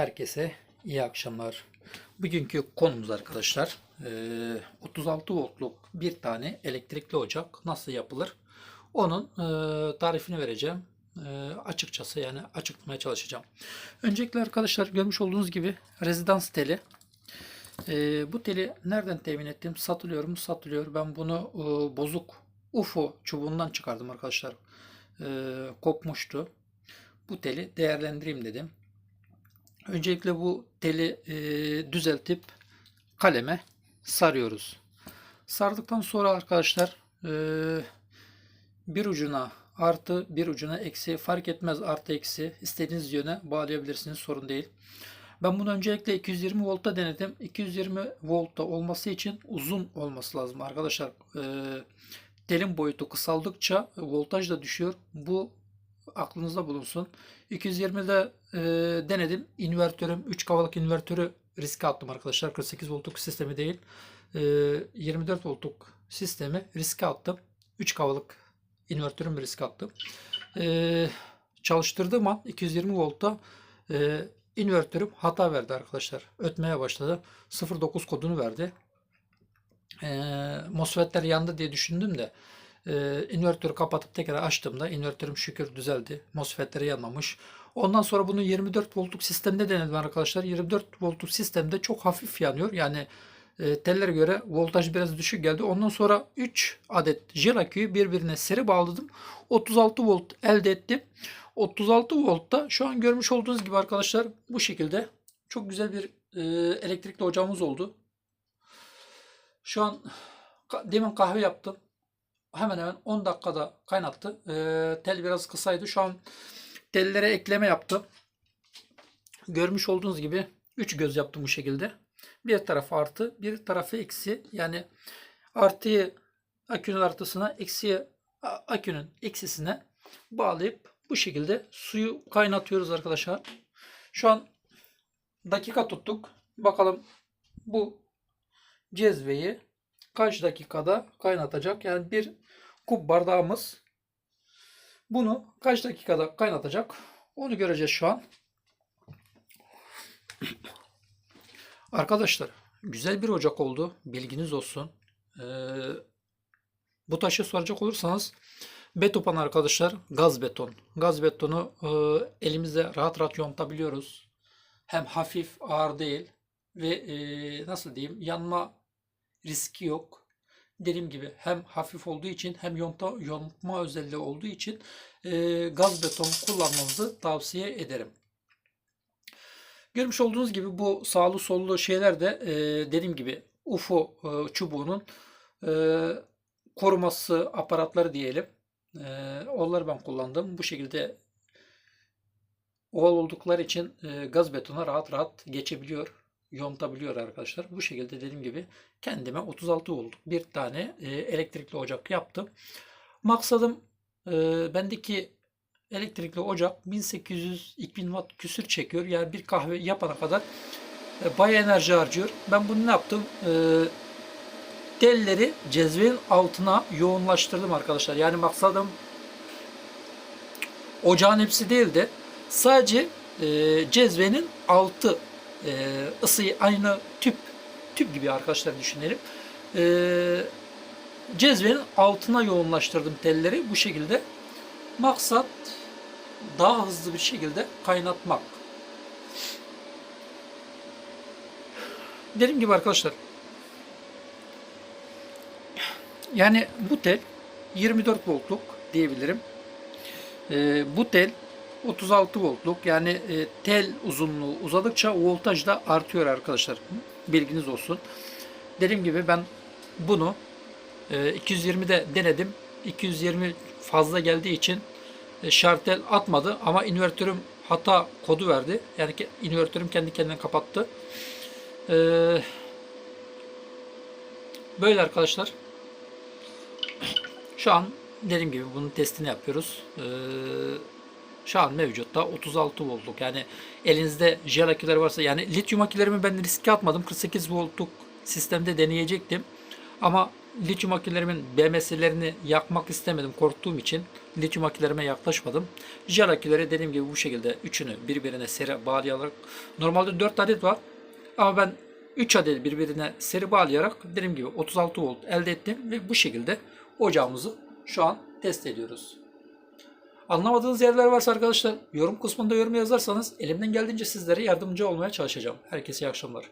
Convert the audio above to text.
Herkese iyi akşamlar. Bugünkü konumuz arkadaşlar eee, 36 voltluk bir tane elektrikli ocak nasıl yapılır? Onun eee, tarifini vereceğim. Eee, açıkçası yani açıklamaya çalışacağım. Öncelikle arkadaşlar görmüş olduğunuz gibi rezidans teli. Bu teli nereden temin ettim? Satılıyor mu? Satılıyor. Ben bunu bozuk UFO çubuğundan çıkardım arkadaşlar. Kopmuştu. Bu teli değerlendireyim dedim. Öncelikle bu teli e, düzeltip kaleme sarıyoruz. Sardıktan sonra arkadaşlar e, bir ucuna artı bir ucuna eksi fark etmez artı eksi istediğiniz yöne bağlayabilirsiniz sorun değil. Ben bunu öncelikle 220 voltta denedim. 220 voltta olması için uzun olması lazım arkadaşlar. E, telin boyutu kısaldıkça voltaj da düşüyor. Bu aklınızda bulunsun. 220'de e, denedim. İnvertörüm 3 kavalık invertörü riske attım arkadaşlar. 48 voltluk sistemi değil. E, 24 voltluk sistemi riske attım. 3 kavalık invertörüm riske attım. E, çalıştırdığım an 220 voltta e, invertörüm hata verdi arkadaşlar. Ötmeye başladı. 09 kodunu verdi. E, MOSFET'ler yandı diye düşündüm de e, invertörü kapatıp tekrar açtığımda invertörüm şükür düzeldi. MOSFET'leri yanmamış. Ondan sonra bunu 24 voltluk sistemde denedim arkadaşlar. 24 voltluk sistemde çok hafif yanıyor. Yani e, tellere göre voltaj biraz düşük geldi. Ondan sonra 3 adet jel aküyü birbirine seri bağladım. 36 volt elde ettim. 36 voltta şu an görmüş olduğunuz gibi arkadaşlar bu şekilde çok güzel bir e, elektrikli ocağımız oldu. Şu an demin kahve yaptım hemen hemen 10 dakikada kaynattı. Ee, tel biraz kısaydı. Şu an tellere ekleme yaptım. Görmüş olduğunuz gibi 3 göz yaptım bu şekilde. Bir tarafı artı, bir tarafı eksi. Yani artıyı akünün artısına, eksiye akünün eksisine bağlayıp bu şekilde suyu kaynatıyoruz arkadaşlar. Şu an dakika tuttuk. Bakalım bu cezveyi kaç dakikada kaynatacak? Yani bir kup bardağımız bunu kaç dakikada kaynatacak? Onu göreceğiz şu an. Arkadaşlar güzel bir ocak oldu. Bilginiz olsun. Ee, bu taşı soracak olursanız betopan arkadaşlar gaz beton. Gaz betonu e, elimizde rahat rahat yontabiliyoruz. Hem hafif ağır değil ve e, nasıl diyeyim yanma riski yok. Dediğim gibi hem hafif olduğu için hem yonta, yontma özelliği olduğu için e, gaz beton kullanmanızı tavsiye ederim. Görmüş olduğunuz gibi bu sağlı sollu şeyler de e, dediğim gibi UFO e, çubuğunun e, koruması aparatları diyelim. E, onları ben kullandım. Bu şekilde oval oldukları için e, gaz betona rahat rahat geçebiliyor yontabiliyor arkadaşlar. Bu şekilde dediğim gibi kendime 36 voltluk bir tane e, elektrikli ocak yaptım. Maksadım e, bendeki elektrikli ocak 1800-2000 watt küsür çekiyor. Yani bir kahve yapana kadar e, bayağı enerji harcıyor. Ben bunu ne yaptım? E, telleri cezvenin altına yoğunlaştırdım arkadaşlar. Yani maksadım ocağın hepsi değil de sadece e, cezvenin altı e, ısıyı aynı tüp tüp gibi arkadaşlar düşünelim. E, cezvenin altına yoğunlaştırdım telleri bu şekilde. Maksat daha hızlı bir şekilde kaynatmak. Dediğim gibi arkadaşlar yani bu tel 24 voltluk diyebilirim. E, bu tel 36 voltluk yani e, tel uzunluğu uzadıkça voltaj da artıyor arkadaşlar. Bilginiz olsun. Dediğim gibi ben bunu e, 220'de denedim. 220 fazla geldiği için e, şartel atmadı ama invertörüm hata kodu verdi. Yani invertörüm kendi kendine kapattı. E, böyle arkadaşlar. Şu an dediğim gibi bunun testini yapıyoruz. Eee şu an mevcutta 36 voltluk. Yani elinizde jel aküler varsa yani lityum akülerimi ben riske atmadım. 48 voltluk sistemde deneyecektim. Ama lityum akülerimin BMS'lerini yakmak istemedim korktuğum için lityum akülerime yaklaşmadım. Jel aküleri dediğim gibi bu şekilde üçünü birbirine seri bağlayarak normalde 4 adet var ama ben 3 adet birbirine seri bağlayarak dediğim gibi 36 volt elde ettim ve bu şekilde ocağımızı şu an test ediyoruz. Anlamadığınız yerler varsa arkadaşlar yorum kısmında yorum yazarsanız elimden geldiğince sizlere yardımcı olmaya çalışacağım. Herkese iyi akşamlar.